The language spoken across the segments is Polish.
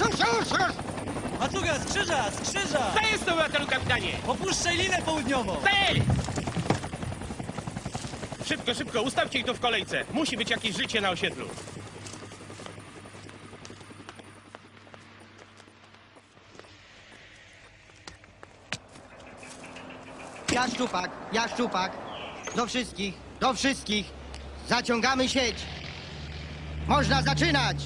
już, już! Macuga, skrzyża, skrzyża! Co jest z tą obywatelu, kapitanie? Opuszczaj linę południową! Ty! Szybko, szybko, ustawcie ich tu w kolejce. Musi być jakieś życie na osiedlu. Ja szczupak, ja szczupak. Do wszystkich, do wszystkich. Zaciągamy sieć. Można zaczynać.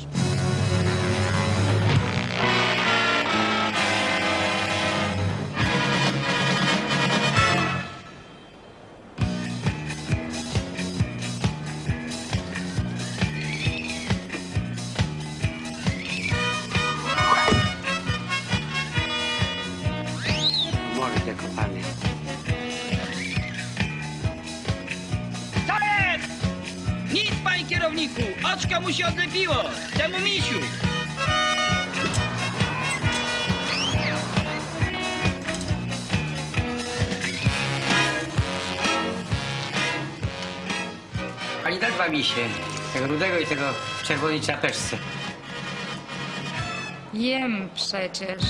Mordę kopany. Co? Nic, panie kierowniku! Oczko mu się odlepiło! Temu misiu! Pani da dwa misie. Tego rudego i tego w czerwonej czapeczce. Jem przecież.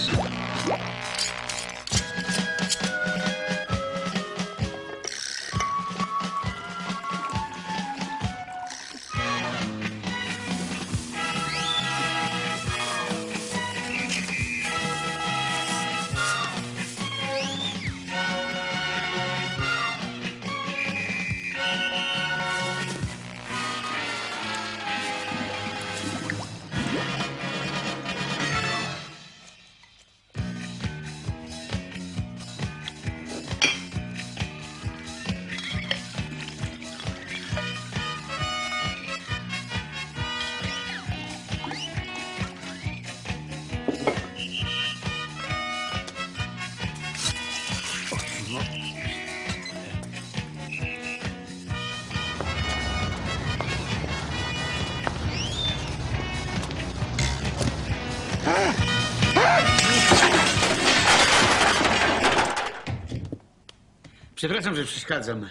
Przepraszam, że przeszkadzam.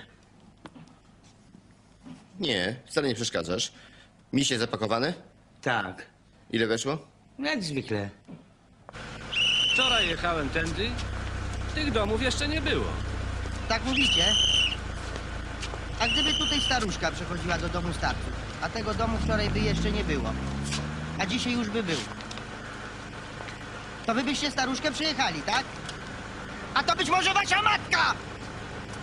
Nie, wcale nie przeszkadzasz. Misie zapakowane? Tak. Ile weszło? Jak zwykle. Wczoraj jechałem tędy. Tych domów jeszcze nie było. Tak mówicie? A gdyby tutaj staruszka przechodziła do domu starców, a tego domu wczoraj by jeszcze nie było, a dzisiaj już by był, to wy byście staruszkę przyjechali, tak? A to być może wasza matka!